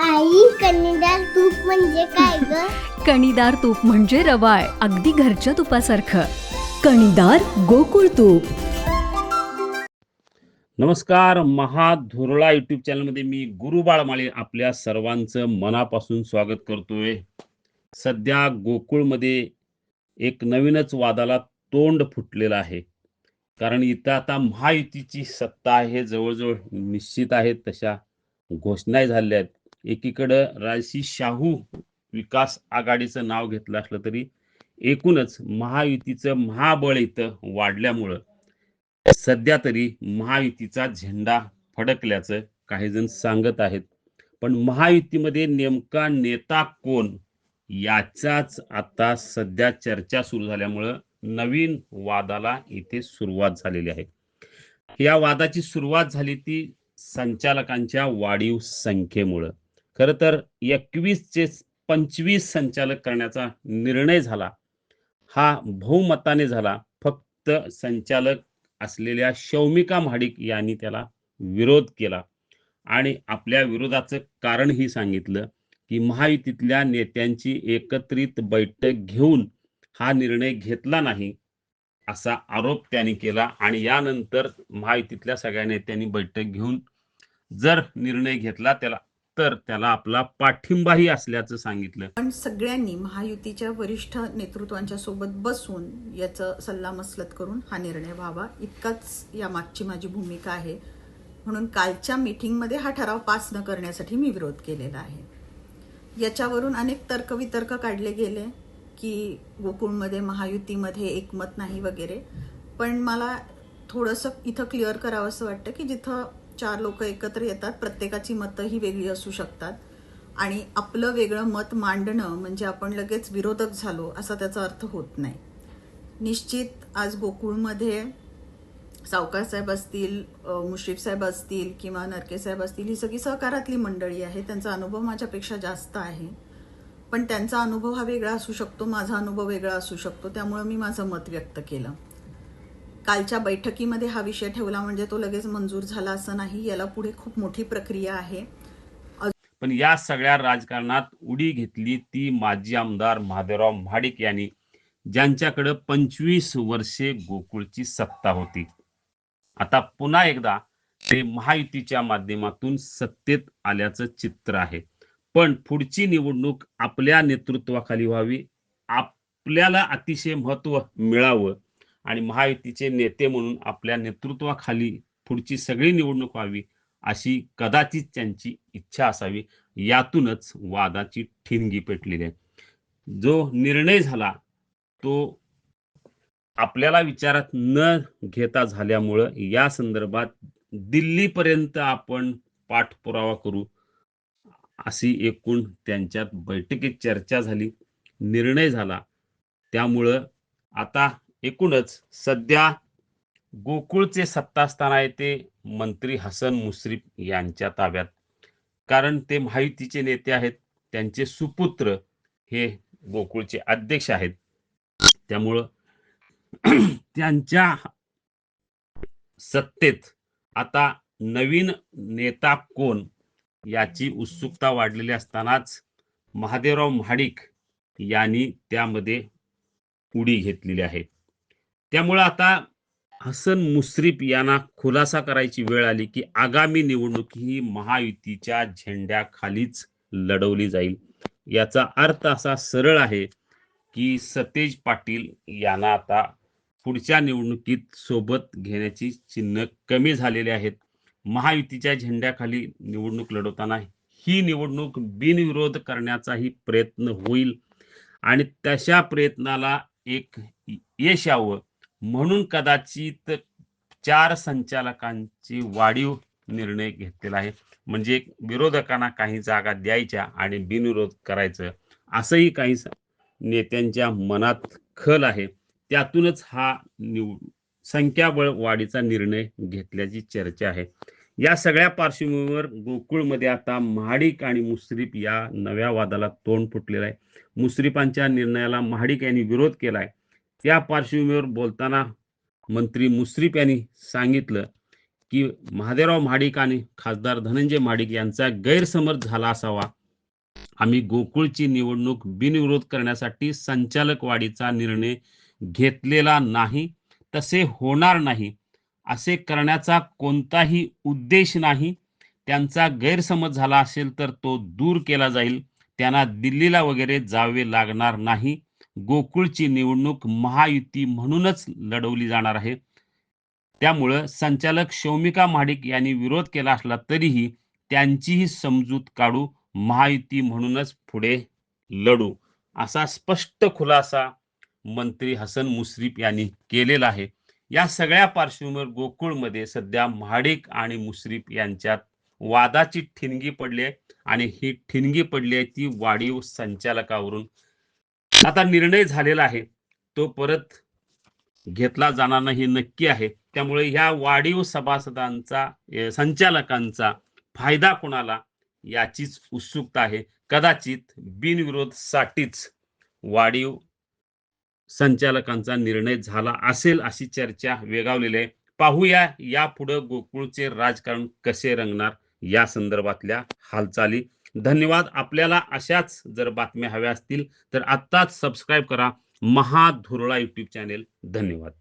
आई कन्नडार तूप म्हणजे काय ग? कणीदार तूप म्हणजे रवाळ अगदी घरच्या तुपासारखं. कणीदार गोकुळ तूप. नमस्कार महाधुरळा युट्यूब चॅनलमध्ये मी गुरु बाळमाळे आपल्या सर्वांचं मनापासून स्वागत करतोय. सध्या गोकुळमध्ये एक नवीनच वादाला तोंड फुटलेलं आहे. कारण इथं आता महायुतीची सत्ता आहे जवळजवळ निश्चित आहे तशा घोषणा झालेल्या आहेत. एकीकडं राजसी शाहू विकास आघाडीचं नाव घेतलं असलं तरी एकूणच महायुतीचं महाबळ इथं वाढल्यामुळं सध्या तरी महायुतीचा झेंडा फडकल्याचं काही जण सांगत आहेत. पण महायुतीमध्ये नेमका नेता कोण याचाच आता सध्या चर्चा सुरू झाल्यामुळं नवीन वादाला इथे सुरुवात झालेली आहे. या वादाची सुरुवात झाली ती संचालकांच्या वाढीव संख्येमुळं. खर तर एकवीसचे पंचवीस संचालक करण्याचा निर्णय झाला. हा बहुमताने झाला. फक्त संचालक असलेल्या शौमिका महाडिक यांनी त्याला विरोध केला. आणि आपल्या विरोधाचं कारणही सांगितलं की महायुतीतल्या नेत्यांची एकत्रित बैठक घेऊन हा निर्णय घेतला नाही असा आरोप त्यांनी केला आणि यानंतर महायुतीतल्या सगळ्या नेत्यांनी बैठक घेऊन जर निर्णय घेतला त्याला तर त्याला आपला पाठिंबाही असल्याचं सांगितलं. पण सगळ्यांनी महायुतीच्या वरिष्ठ नेतृत्वांच्या सोबत बसून याचं सल्लामसलत करून हा निर्णय व्हावा. इतकाच या मागची माझी भूमिका आहे. म्हणून कालच्या मीटिंगमध्ये हा ठराव पास न करण्यासाठी मी विरोध केलेला आहे. याच्यावरून अनेक तर्कवितर्क काढले गेले की गोकुळमध्ये महायुतीमध्ये एकमत नाही वगैरे. पण मला थोडंसं इथं क्लिअर करावं असं वाटतं की जिथं चार लोक एकत्र येतात प्रत्येकाची मतं ही वेगळी असू शकतात. आणि आपलं वेगळं मत मांडणं म्हणजे आपण लगेच विरोधक झालो असा त्याचा अर्थ होत नाही. निश्चित आज गोकुळमध्ये सावकार साहेब असतील मुश्रीफ साहेब असतील किंवा नरके साहेब असतील ही सगळी सहकारातली मंडळी आहे त्यांचा अनुभव माझ्यापेक्षा जास्त आहे. पण त्यांचा अनुभव हा वेगळा असू शकतो माझा अनुभव वेगळा असू शकतो. त्यामुळे मी माझं मत व्यक्त केलं. कालच्या बैठकीमध्ये हा विषय ठेवला म्हणजे तो लगेच मंजूर झाला असं नाही याला पुढे खूप मोठी प्रक्रिया आहे. पण या सगळ्या राजकारणात उडी घेतली ती माजी आमदार महादेवराव महाडिक यांनी ज्यांच्याकडे पंचवीस वर्षे गोकुळची सत्ता होती. आता पुन्हा एकदा ते महायुतीच्या माध्यमातून सत्तेत आल्याचं चित्र आहे. पण पुढची निवडणूक आपल्या नेतृत्वाखाली व्हावी आपल्याला अतिशय महत्त्व मिळावं आणि महायुतीचे नेते म्हणून आपल्या नेतृत्वाखाली पुढची सगळी निवडणूक व्हावी अशी कदाचित त्यांची इच्छा असावी यातूनच वादाची ठिणगी पेटलेली आहे. जो निर्णय झाला तो आपल्याला विचारात न घेता झाल्यामुळं या संदर्भात दिल्लीपर्यंत आपण पाठपुरावा करू अशी एकूण त्यांच्यात बैठकीत चर्चा झाली. निर्णय झाला. त्यामुळं आता एकूणच सध्या गोकुळचे सत्तास्थान आहे ते मंत्री हसन मुश्रीफ यांच्या ताब्यात. कारण ते महायुतीचे नेते आहेत त्यांचे सुपुत्र हे गोकुळचे अध्यक्ष आहेत. त्यामुळं त्यांच्या सत्तेत आता नवीन नेता कोण याची उत्सुकता वाढलेली असतानाच महादेवराव महाडिक यांनी त्यामध्ये उडी घेतलेली आहे. त्यामुळं आता हसन मुश्रीफ यांना खुलासा करायची वेळ आली की आगामी निवडणूक ही महायुतीच्या झेंड्याखालीच लढवली जाईल. याचा अर्थ असा सरळ आहे की सतेज पाटील यांना आता पुढच्या निवडणुकीत सोबत घेण्याची चिन्ह कमी झालेली आहेत. महायुतीच्या झेंड्याखाली निवडणूक लढवताना ही निवडणूक बिनविरोध करण्याचाही प्रयत्न होईल. आणि तशा प्रयत्नाला एक यश यावं म्हणून कदाचित चार संचालकांची वाढीव निर्णय घेतलेला आहे. म्हणजे विरोधकांना काही जागा द्यायच्या आणि बिनविरोध करायचं असंही काही नेत्यांच्या मनात खल आहे. त्यातूनच हा निव संख्याबळ वाढीचा निर्णय घेतल्याची चर्चा आहे. या सगळ्या पार्श्वभूमीवर गोकुळमध्ये आता महाडिक आणि मुश्रीफ या नव्या वादाला तोंड फुटलेलं आहे. मुश्रीफांच्या निर्णयाला महाडिक यांनी विरोध केला आहे त्या पार्श्वभूमीवर बोलताना मंत्री मुश्रीफ यांनी सांगितलं की महादेवराव महाडिक आणि खासदार धनंजय महाडिक यांचा गैरसमज झाला असावा. आम्ही गोकुळची निवडणूक बिनविरोध करण्यासाठी संचालक वाढीचा निर्णय घेतलेला नाही तसे होणार नाही असे करण्याचा कोणताही उद्देश नाही त्यांचा गैरसमज झाला असेल तर तो दूर केला जाईल त्यांना दिल्लीला वगैरे जावे लागणार नाही. गोकुळची निवडणूक महायुती म्हणूनच लढवली जाणार आहे. त्यामुळं संचालक शौमिका महाडिक यांनी विरोध केला असला तरीही त्यांचीही समजूत काढू महायुती म्हणूनच पुढे लढू असा स्पष्ट खुलासा मंत्री हसन मुश्रीफ यांनी केलेला आहे. या सगळ्या पार्श्वभूमीवर गोकुळमध्ये सध्या महाडिक आणि मुश्रीफ यांच्यात वादाची ठिणगी पडली आहे आणि ही ठिणगी पडली आहे ती वाढीव संचालकावरून आता निर्णय झालेला आहे. तो परत घेतला जाणार नाही नक्की आहे. त्यामुळे ह्या वाढीव सभासदांचा संचालकांचा फायदा कोणाला याचीच उत्सुकता आहे. कदाचित बिनविरोध साठीच वाढीव संचालकांचा निर्णय झाला असेल अशी चर्चा वेगावलेली आहे. पाहूया यापुढे गोकुळचे राजकारण कसे रंगणार या संदर्भातल्या हालचाली. धन्यवाद. आपल्याला अशाच जर बातम्या हव्या असतील तर आत्ताच सबस्क्राईब करा. महाधुरळा युट्यूब चॅनेल धन्यवाद.